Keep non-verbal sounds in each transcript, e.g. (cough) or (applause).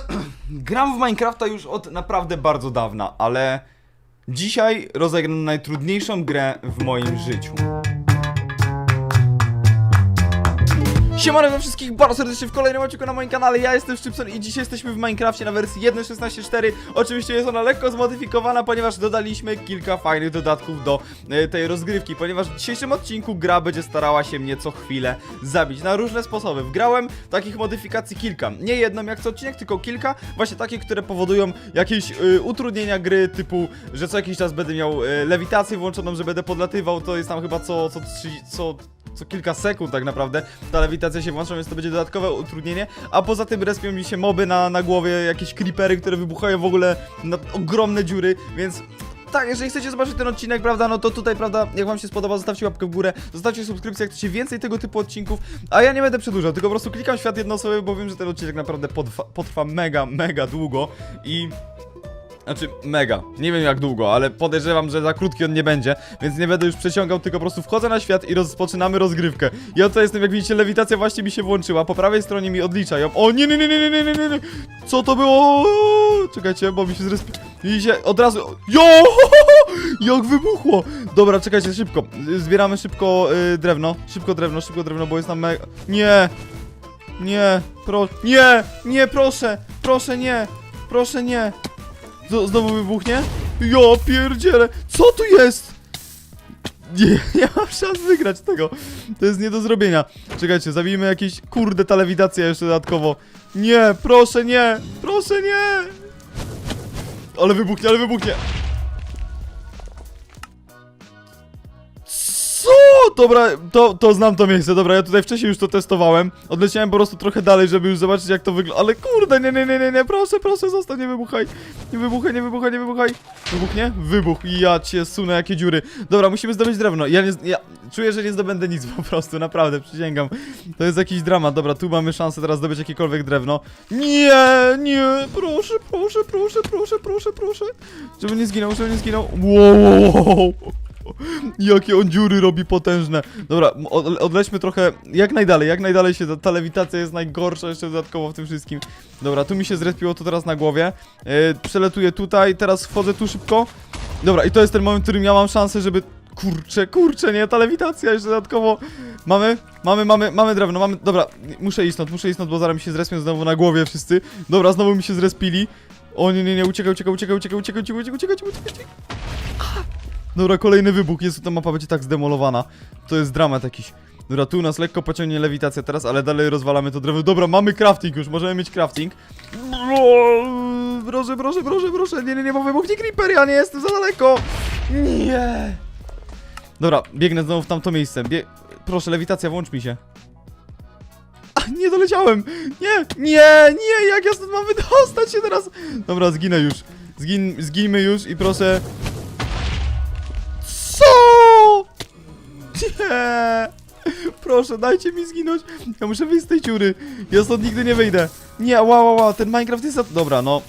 (clears throat) Gram w Minecrafta już od naprawdę bardzo dawna, ale dzisiaj rozegram najtrudniejszą grę w moim życiu. Siemano we wszystkich bardzo serdecznie w kolejnym odcinku na moim kanale, ja jestem Szczypson i dzisiaj jesteśmy w Minecrafcie na wersji 1.16.4 Oczywiście jest ona lekko zmodyfikowana, ponieważ dodaliśmy kilka fajnych dodatków do e, tej rozgrywki Ponieważ w dzisiejszym odcinku gra będzie starała się mnie co chwilę zabić. Na różne sposoby. Wgrałem takich modyfikacji kilka, nie jedną jak co odcinek, tylko kilka. Właśnie takie, które powodują jakieś e, utrudnienia gry typu, że co jakiś czas będę miał e, lewitację włączoną, że będę podlatywał. To jest tam chyba co, co, co co kilka sekund tak naprawdę ta lewitacja się włącza, więc to będzie dodatkowe utrudnienie. A poza tym respią mi się moby na, na głowie, jakieś creepery, które wybuchają w ogóle na ogromne dziury, więc... Tak, jeżeli chcecie zobaczyć ten odcinek, prawda, no to tutaj, prawda, jak wam się spodoba, zostawcie łapkę w górę, zostawcie subskrypcję, jak chcecie więcej tego typu odcinków, a ja nie będę przedłużał, tylko po prostu klikam świat jednoosobowy, bo wiem, że ten odcinek naprawdę potrwa, potrwa mega, mega długo i znaczy, mega. Nie wiem jak długo, ale podejrzewam, że za krótki on nie będzie, więc nie będę już przeciągał, tylko po prostu wchodzę na świat i rozpoczynamy rozgrywkę. Ja tutaj jestem, jak widzicie, lewitacja właśnie mi się włączyła, po prawej stronie mi odlicza ją. O nie, nie, nie, nie, nie, nie, nie, nie. Co to było? Czekajcie, bo mi się zrespi... Widzicie, od razu... Jo! (laughs) Jak wybuchło! Dobra, czekajcie, szybko. Zbieramy szybko y, drewno, szybko drewno, szybko drewno, bo jest nam mega... Nie! Nie, pro... Nie! Nie, proszę! Proszę, nie! Proszę, nie! Znowu wybuchnie? Ja pierdzielę! Co tu jest? Nie, (laughs) nie mam szans wygrać tego. To jest nie do zrobienia. Czekajcie, zabijmy jakieś... Kurde, ta lewitacja jeszcze dodatkowo. Nie, proszę nie! Proszę nie! Ale wybuchnie, ale wybuchnie! Co? Dobra, to, to znam to miejsce, dobra, ja tutaj wcześniej już to testowałem. Odleciałem po prostu trochę dalej, żeby już zobaczyć jak to wygląda. Ale kurde, nie, nie, nie, nie, nie, proszę, proszę, zostań, nie wybuchaj. Nie wybuchaj, nie wybuchaj, nie wybuchaj. Wybuchnie? Wybuch. Ja cię sunę, jakie dziury. Dobra, musimy zdobyć drewno. Ja nie, ja czuję, że nie zdobędę nic po prostu, naprawdę, przysięgam. To jest jakiś dramat. Dobra, tu mamy szansę teraz zdobyć jakiekolwiek drewno. Nie, nie, proszę, proszę, proszę, proszę, proszę, proszę. Żeby nie zginął, żeby nie zginął. Wow. Jakie on dziury robi potężne. Dobra, odlećmy trochę, jak najdalej, jak najdalej się, ta, ta lewitacja jest najgorsza jeszcze dodatkowo w tym wszystkim. Dobra, tu mi się zrespiło to teraz na głowie. Yy, przeletuję tutaj, teraz wchodzę tu szybko. Dobra, i to jest ten moment, w którym ja mam szansę, żeby... Kurczę, kurczę, nie, ta lewitacja jeszcze dodatkowo... Mamy, mamy, mamy, mamy drewno, mamy... Dobra, muszę iść stąd, muszę iść stąd, bo zaraz mi się zrespią znowu na głowie wszyscy. Dobra, znowu mi się zrespili. O nie, nie, nie, uciekaj, uciekaj, uciekaj, uciekaj, uciekaj, uciekaj, uciekaj, uciekaj, uciekaj. Dobra, kolejny wybuch. Jezu, ta mapa będzie tak zdemolowana. To jest dramat jakiś. Dobra, tu nas lekko pociągnie lewitacja teraz, ale dalej rozwalamy to drewno. Dobra, mamy crafting już, możemy mieć crafting. Proszę, proszę, proszę, proszę. Nie, nie, nie, bo wybuchnie creeper, ja nie jestem za daleko. Nie. Dobra, biegnę znowu w tamto miejsce. Bie... Proszę, lewitacja, włącz mi się. A, nie doleciałem! Nie, nie, nie, jak ja stąd mam wydostać się teraz? Dobra, zginę już. Zgin, zginmy już i proszę... Nie! Proszę, dajcie mi zginąć. Ja muszę wyjść z tej dziury. Ja stąd nigdy nie wyjdę. Nie, wow, wow, wow, ten Minecraft jest za... Dobra, no.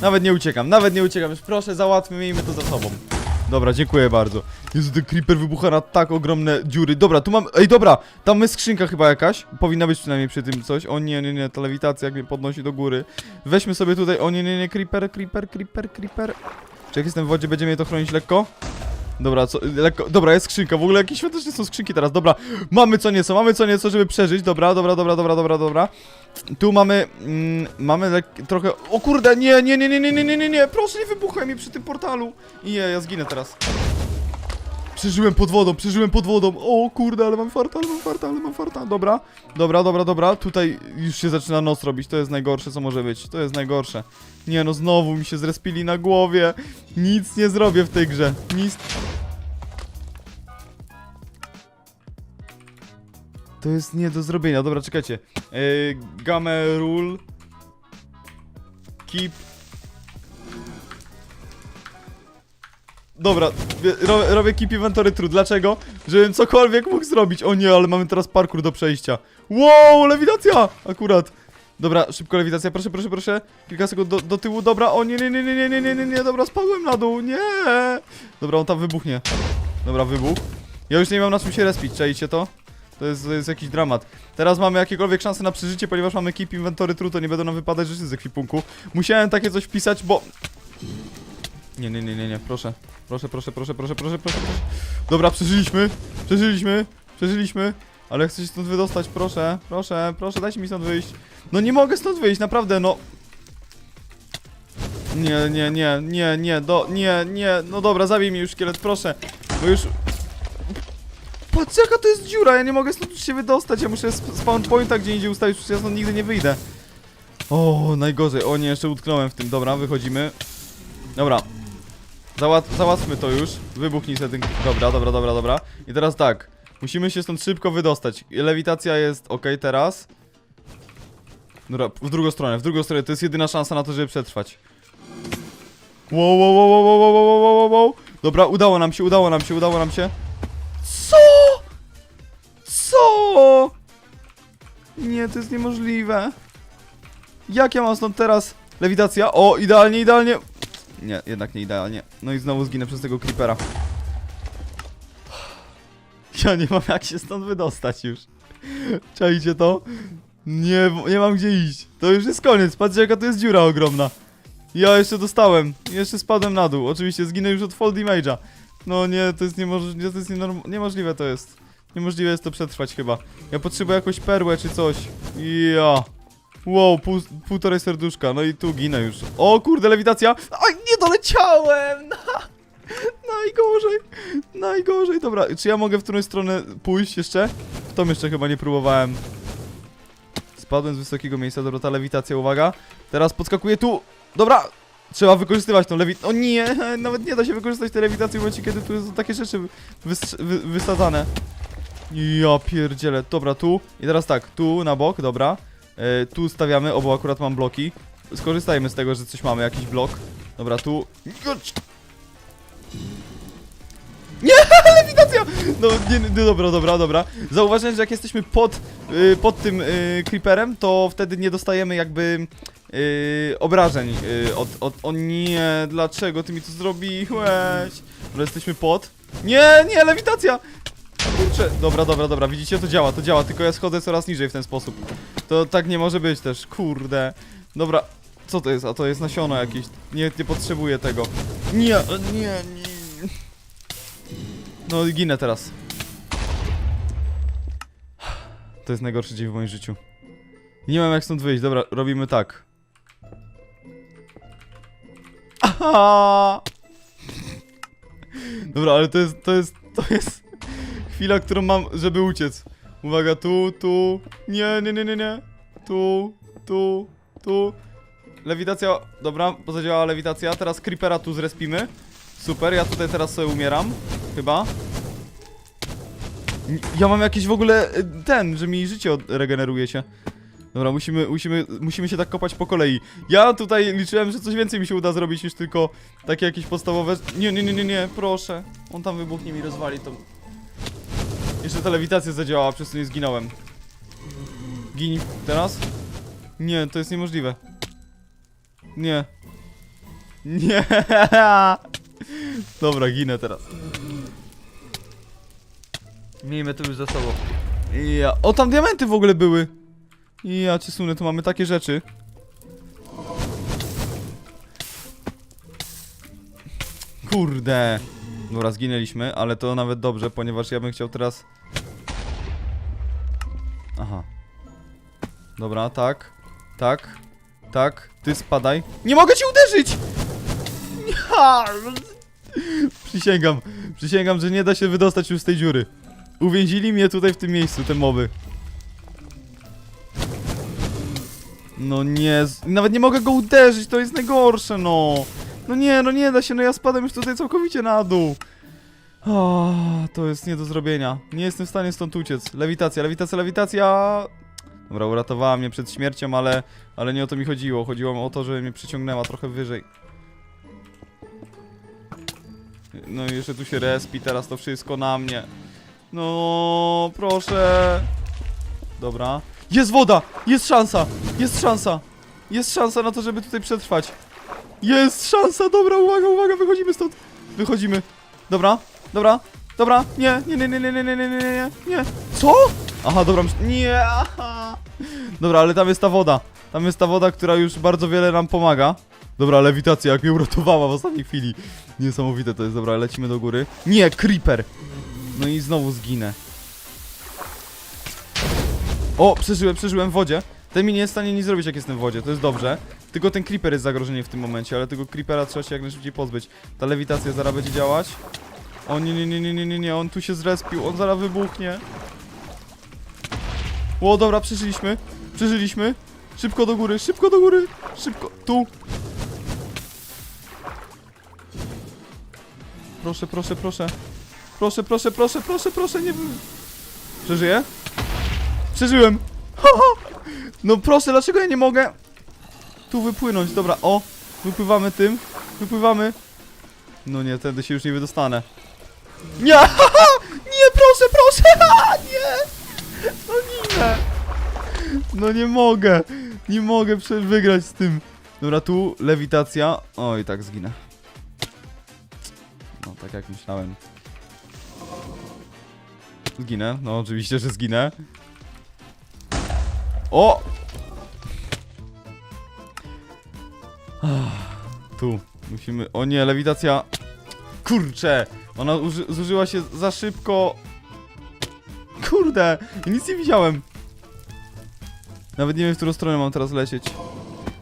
Nawet nie uciekam, nawet nie uciekam. Już proszę, załatwmy, miejmy to za sobą. Dobra, dziękuję bardzo. Jezu, ten creeper wybucha na tak ogromne dziury. Dobra, tu mam... Ej, dobra, tam jest skrzynka chyba jakaś. Powinna być przynajmniej przy tym coś. O nie, nie, nie, ta lewitacja jak mnie podnosi do góry. Weźmy sobie tutaj... O nie, nie, nie, creeper, creeper, creeper, creeper. Czy jak jestem w wodzie, będzie mnie to chronić lekko? Dobra, co, lekko, dobra, jest skrzynka, w ogóle jakieś świąteczne są skrzynki teraz, dobra, mamy co nieco, mamy co nieco, żeby przeżyć, dobra, dobra, dobra, dobra, dobra, dobra. Tu mamy, mm, mamy lek, trochę, o kurde, nie, nie, nie, nie, nie, nie, nie, nie, proszę nie wybuchaj mi przy tym portalu. Nie, ja zginę teraz. Przeżyłem pod wodą, przeżyłem pod wodą, o kurde, ale mam farta, ale mam farta, ale mam farta, dobra, dobra, dobra, dobra, tutaj już się zaczyna noc robić, to jest najgorsze, co może być, to jest najgorsze. Nie no, znowu mi się zrespili na głowie, nic nie zrobię w tej grze, nic... To jest nie do zrobienia. Dobra, czekajcie. Yy, game rule. Keep. Dobra, robię keep inventory true. Dlaczego? Żebym cokolwiek mógł zrobić. O nie, ale mamy teraz parkour do przejścia. Wow, lewitacja! Akurat. Dobra, szybko lewitacja, proszę, proszę, proszę. Kilka sekund do, do tyłu, dobra. O nie, nie, nie, nie, nie, nie, nie, nie, nie, dobra, spadłem na dół, nie. Dobra, on tam wybuchnie. Dobra, wybuch. Ja już nie mam na czym się respić, czajcie to? To jest, to jest jakiś dramat. Teraz mamy jakiekolwiek szanse na przeżycie, ponieważ mamy keep inventory true, to nie będą nam wypadać rzeczy z ekwipunku. Musiałem takie coś wpisać, bo... Nie, nie, nie, nie, nie, proszę. Proszę, proszę, proszę, proszę, proszę, proszę. Dobra, przeżyliśmy, przeżyliśmy, przeżyliśmy. Ale chcę się stąd wydostać, proszę, proszę, proszę, dajcie mi stąd wyjść. No nie mogę stąd wyjść, naprawdę, no. Nie, nie, nie, nie, nie, do, nie, nie, no dobra, zabij mnie już szkielet, proszę, bo już... Patrz jaka to jest dziura, ja nie mogę stąd się wydostać, ja muszę sp- spawn pointa gdzie indziej ustawić, przecież ja stąd nigdy nie wyjdę. O, najgorzej, o nie, jeszcze utknąłem w tym, dobra, wychodzimy. Dobra. Załat załatwmy to już, wybuchnij ten... Dobra, dobra, dobra, dobra. I teraz tak, musimy się stąd szybko wydostać. Lewitacja jest ok teraz. Dobra, w drugą stronę, w drugą stronę, to jest jedyna szansa na to, żeby przetrwać. Wow, wow, wow, wow, wow, wow, wow, wow, wow. Dobra, udało nam się, udało nam się, udało nam się. Co? Co? Nie, to jest niemożliwe. Jak ja mam stąd teraz? Lewitacja? O, idealnie, idealnie. Nie, jednak nie idealnie. No i znowu zginę przez tego creepera. Ja nie mam jak się stąd wydostać już. Czajcie to? Nie, nie mam gdzie iść. To już jest koniec. Patrzcie jaka to jest dziura ogromna. Ja jeszcze dostałem. Jeszcze spadłem na dół. Oczywiście zginę już od fall damage'a. No nie, to jest niemożliwe, to jest niemożliwe to jest. Niemożliwe jest to przetrwać chyba. Ja potrzebuję jakąś perłę czy coś. Ja. Wow, pół, półtorej serduszka. No i tu ginę już. O kurde, lewitacja. Oj, nie doleciałem. (laughs) Najgorzej. Najgorzej. Dobra, czy ja mogę w którąś stronę pójść jeszcze? W tą jeszcze chyba nie próbowałem. Spadłem z wysokiego miejsca, dobra, ta lewitacja, uwaga. Teraz podskakuję tu. Dobra, trzeba wykorzystywać tą lewitację. O nie, (laughs) nawet nie da się wykorzystać tej lewitacji w momencie, kiedy tu są takie rzeczy wy wysadzane. Ja pierdzielę. Dobra, tu. I teraz tak, tu na bok, dobra. E, tu stawiamy, o bo akurat mam bloki. Skorzystajmy z tego, że coś mamy, jakiś blok. Dobra, tu. Nie, (laughs) lewitacja! No, nie, nie, dobra, dobra, dobra. Zauważyłem, że jak jesteśmy pod, y, pod tym y, creeperem, to wtedy nie dostajemy jakby y, obrażeń y, od, od... O nie, dlaczego ty mi to zrobiłeś? Dobra, jesteśmy pod. Nie, nie, lewitacja! Kurczę, dobra, dobra, dobra, widzicie, to działa, to działa, tylko ja schodzę coraz niżej w ten sposób. To tak nie może być też, kurde. Dobra, co to jest? A to jest nasiono jakieś. Nie, nie potrzebuję tego. Nie, nie, nie. No ginę teraz. To jest najgorszy dzień w moim życiu. Nie mam jak stąd wyjść. Dobra, robimy tak. Aha! Dobra, ale to jest, to jest, to jest chwila, którą mam, żeby uciec. Uwaga, tu, tu. Nie, nie, nie, nie, nie. Tu, tu, tu. Lewitacja, dobra, pozadziałała lewitacja. Teraz creepera tu zrespimy. Super, ja tutaj teraz sobie umieram. Chyba. Ja mam jakiś w ogóle y, ten, że mi życie regeneruje się. Dobra, musimy, musimy, musimy się tak kopać po kolei. Ja tutaj liczyłem, że coś więcej mi się uda zrobić niż tylko takie jakieś podstawowe... Nie, nie, nie, nie, nie, proszę. On tam wybuchnie mi rozwali to. Jeszcze ta lewitacja zadziałała, przez co nie zginąłem. Gin teraz? Nie, to jest niemożliwe. Nie. Nie. Dobra, ginę teraz. Miejmy to już za sobą. Ja. O, tam diamenty w ogóle były. Ja cię sunę, tu mamy takie rzeczy. Kurde. Dobra, zginęliśmy, ale to nawet dobrze, ponieważ ja bym chciał teraz... Aha. Dobra, tak. Tak. Tak. Ty spadaj. Nie mogę cię uderzyć! Przysięgam. Przysięgam, że nie da się wydostać już z tej dziury. Uwięzili mnie tutaj w tym miejscu, te moby. No nie, nawet nie mogę go uderzyć, to jest najgorsze, no. No nie, no nie da się, no ja spadam już tutaj całkowicie na dół. O, to jest nie do zrobienia. Nie jestem w stanie stąd uciec. Lewitacja, lewitacja, lewitacja. Dobra, uratowała mnie przed śmiercią, ale, ale nie o to mi chodziło. Chodziło o to, że mnie przyciągnęła trochę wyżej. No i jeszcze tu się respi, teraz to wszystko na mnie. No, proszę. Dobra. Jest woda! Jest szansa! Jest szansa! Jest szansa na to, żeby tutaj przetrwać. Jest szansa! Dobra, uwaga, uwaga, wychodzimy stąd. Wychodzimy. Dobra, dobra, dobra. Nie, nie, nie, nie, nie, nie, nie, nie, nie, nie, nie. Co? Aha, dobra, nie, aha. Dobra, ale tam jest ta woda. Tam jest ta woda, która już bardzo wiele nam pomaga. Dobra, lewitacja, jak mnie uratowała w ostatniej chwili. Niesamowite to jest, dobra, lecimy do góry. Nie, creeper! No i znowu zginę. O, przeżyłem, przeżyłem w wodzie. Ten mi nie jest w stanie nic zrobić, jak jestem w wodzie, to jest dobrze. Tylko ten creeper jest zagrożenie w tym momencie, ale tego creepera trzeba się jak najszybciej pozbyć. Ta lewitacja zaraz będzie działać. O nie, nie, nie, nie, nie, nie, on tu się zrespił, on zaraz wybuchnie. O, dobra, przeżyliśmy, przeżyliśmy. Szybko do góry, szybko do góry, szybko, tu. Proszę, proszę, proszę. Proszę, proszę, proszę, proszę, proszę, nie. Przeżyję? Przeżyłem! No proszę, dlaczego ja nie mogę tu wypłynąć? Dobra, o, wypływamy tym, wypływamy. No nie, tędy się już nie wydostanę. Nie, (laughs) nie, proszę, proszę, (laughs) nie! No nie! No nie mogę, nie mogę prze- wygrać z tym. Dobra, tu lewitacja. Oj, tak zginę. No, tak jak myślałem. Zginę, no oczywiście, że zginę. O! Ach, Tu, musimy... O nie, lewitacja... Kurczę! Ona uży... zużyła się za szybko... Kurde! Nic nie widziałem. Nawet nie wiem, w którą stronę mam teraz lecieć.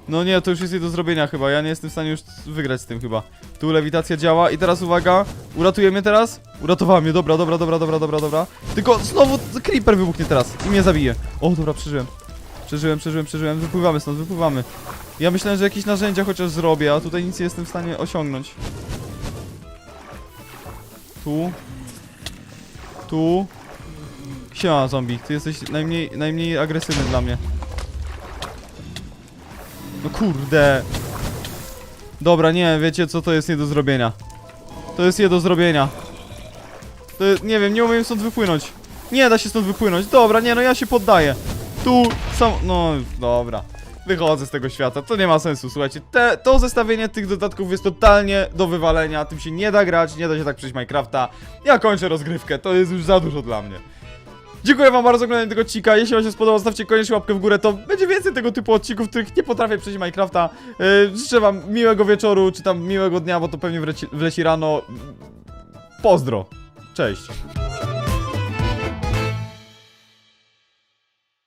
No nie, to już jest nie do zrobienia chyba. Ja nie jestem w stanie już wygrać z tym chyba. Tu lewitacja działa i teraz uwaga. Uratuje mnie teraz? Uratowała mnie, dobra, dobra, dobra, dobra, dobra, dobra. Tylko znowu creeper wybuchnie teraz i mnie zabije. O, dobra, przeżyłem. Przeżyłem, przeżyłem, przeżyłem. Wypływamy stąd, wypływamy. Ja myślałem, że jakieś narzędzia chociaż zrobię, a tutaj nic nie jestem w stanie osiągnąć. Tu. Tu. Siema, zombie. Ty jesteś najmniej, najmniej agresywny dla mnie. No kurde. Dobra, nie, wiecie co, to jest nie do zrobienia. To jest nie do zrobienia. To nie wiem, nie umiem stąd wypłynąć. Nie da się stąd wypłynąć. Dobra, nie, no ja się poddaję. Tu, sam, no, dobra. Wychodzę z tego świata, to nie ma sensu, słuchajcie. Te, to zestawienie tych dodatków jest totalnie do wywalenia. Tym się nie da grać, nie da się tak przejść Minecrafta. Ja kończę rozgrywkę, to jest już za dużo dla mnie. Dziękuję wam bardzo za oglądanie tego odcinka. Jeśli wam się spodobał, zostawcie koniecznie łapkę w górę. To będzie więcej tego typu odcinków, których nie potrafię przejść Minecrafta. Yy, życzę wam miłego wieczoru, czy tam miłego dnia, bo to pewnie wleci, wleci rano. Pozdro. Cześć.